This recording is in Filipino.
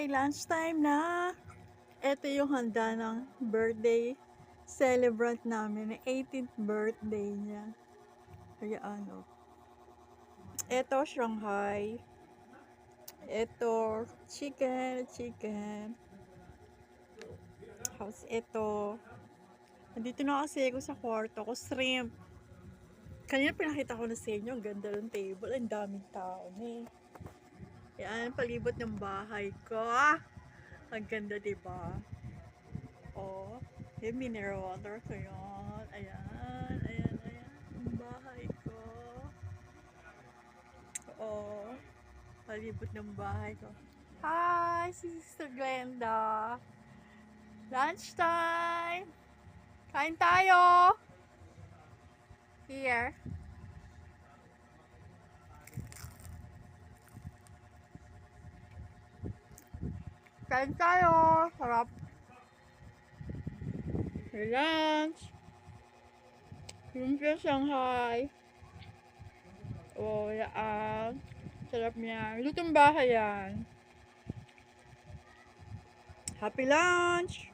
Hi! Lunchtime na! Ito yung handa ng birthday celebrant namin. ng 18th birthday niya. Kaya ano. Ito, Shanghai. Ito, chicken, chicken. Tapos ito. Nandito na kasi ako sa kwarto ko. Shrimp. Kanina pinakita ko na sa inyo. Ang ganda ng table. Ang daming tao na eh. Yan, palibot ng bahay ko. Ang ganda, diba? Oh, yung mineral water ko yun. Ayan, ayan, ayan. Ang bahay ko. Oh, palibot ng bahay ko. Hi, si Sister Glenda. Lunchtime! Kain tayo! Here. Kain tayo! Sarap! Lunch! Lumpia Shanghai. Oh, yan. Sarap niya. Lutong bahay yan. Happy lunch!